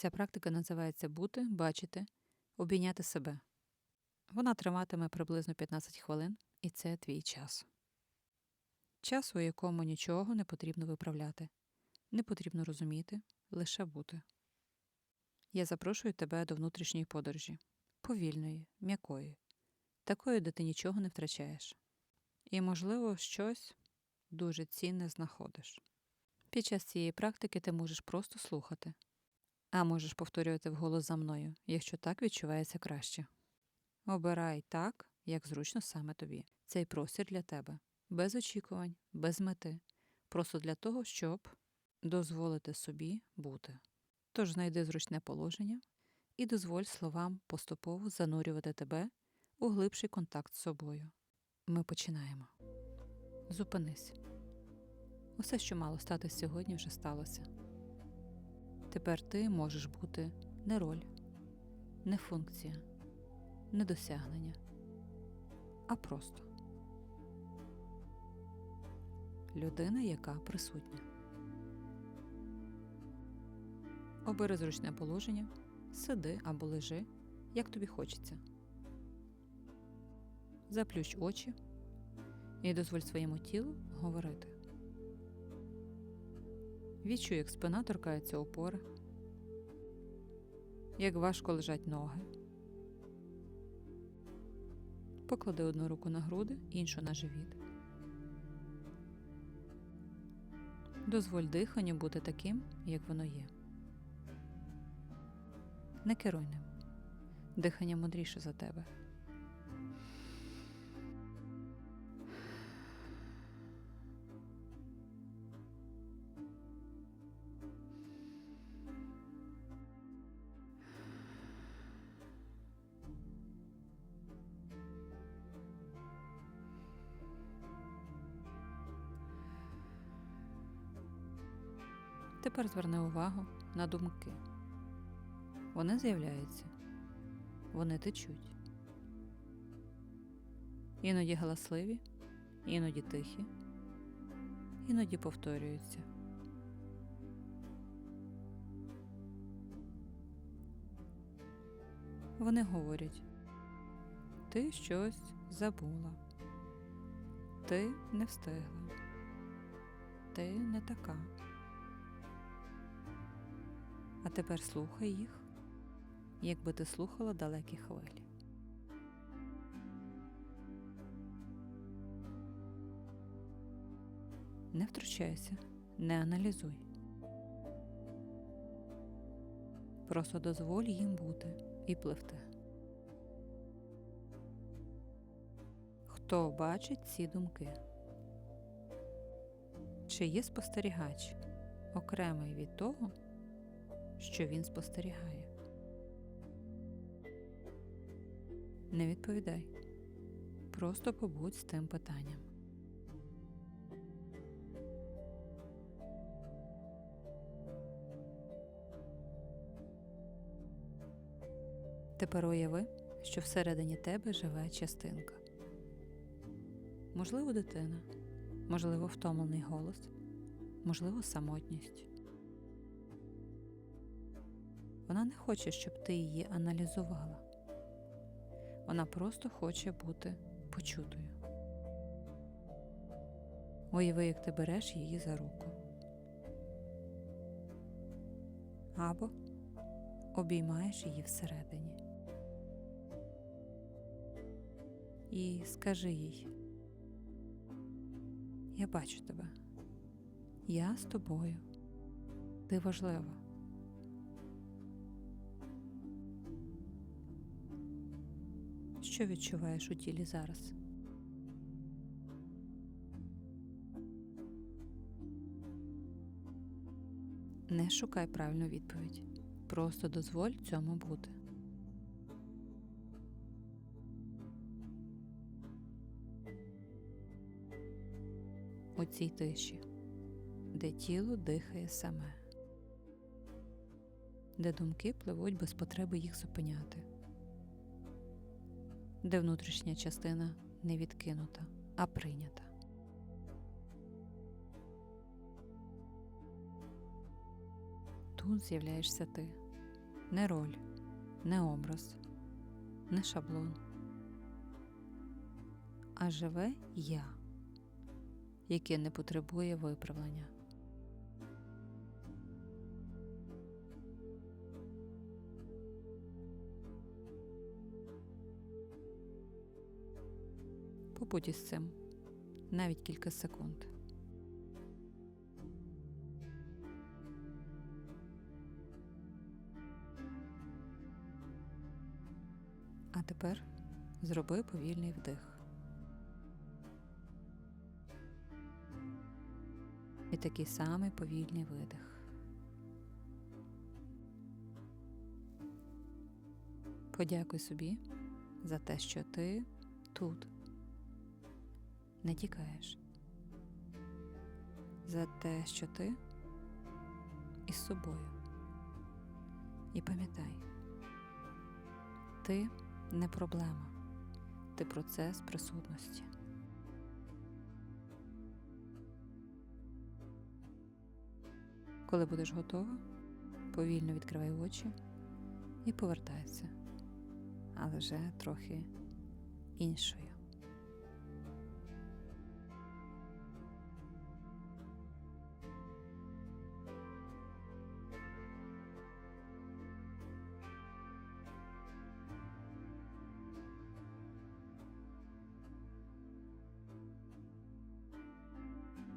Ця практика називається бути, бачити, обійняти себе. Вона триватиме приблизно 15 хвилин, і це твій час. Час, у якому нічого не потрібно виправляти, не потрібно розуміти, лише бути. Я запрошую тебе до внутрішньої подорожі, повільної, м'якої, такої, де ти нічого не втрачаєш. І, можливо, щось дуже цінне знаходиш. Під час цієї практики ти можеш просто слухати, а можеш повторювати вголос за мною, якщо так відчувається краще. Обирай так, як зручно саме тобі. Цей простір для тебе, без очікувань, без мети, просто для того, щоб дозволити собі бути. Тож знайди зручне положення і дозволь словам поступово занурювати тебе у глибший контакт з собою. Ми починаємо. Зупинись. Усе, що мало статись сьогодні, вже сталося. Тепер ти можеш бути не роль, не функція, не досягнення, а просто людина, яка присутня. Обери зручне положення, сиди або лежи, як тобі хочеться. Заплющ очі і дозволь своєму тілу говорити. Відчуй, як спина торкається опори, як важко лежать ноги. Поклади одну руку на груди, іншу на живіт. Дозволь диханню бути таким, як воно є. Не керуй ним. Дихання мудріше за тебе. Тепер зверни увагу на думки. Вони з'являються, вони течуть. Іноді галасливі, іноді тихі, іноді повторюються. Вони говорять, ти щось забула, ти не встигла, ти не така. А тепер слухай їх, якби ти слухала далекі хвилі. Не втручайся, не аналізуй. Просто дозволь їм бути і пливти. Хто бачить ці думки? Чи є спостерігач окремий від того? Що він спостерігає. Не відповідай. Просто побудь з тим питанням. Тепер уяви, що всередині тебе живе частинка. Можливо, дитина, можливо, втомлений голос, можливо, самотність. Вона не хоче, щоб ти її аналізувала. Вона просто хоче бути почутою. Уяви, як ти береш її за руку. Або обіймаєш її всередині. І скажи їй, я бачу тебе, я з тобою, ти важлива. Що відчуваєш у тілі зараз? Не шукай правильну відповідь. Просто дозволь цьому бути. У цій тиші, де тіло дихає саме, де думки пливуть без потреби їх зупиняти де внутрішня частина не відкинута, а прийнята. Тут з'являєшся ти, не роль, не образ, не шаблон, а живе я, яке не потребує виправлення. Побудь із цим навіть кілька секунд. А тепер зроби повільний вдих. І такий самий повільний видих. Подякуй собі за те, що ти тут не тікаєш, за те, що ти із собою. І пам'ятай, ти не проблема, ти процес присутності. Коли будеш готова, повільно відкривай очі і повертайся, але вже трохи іншою.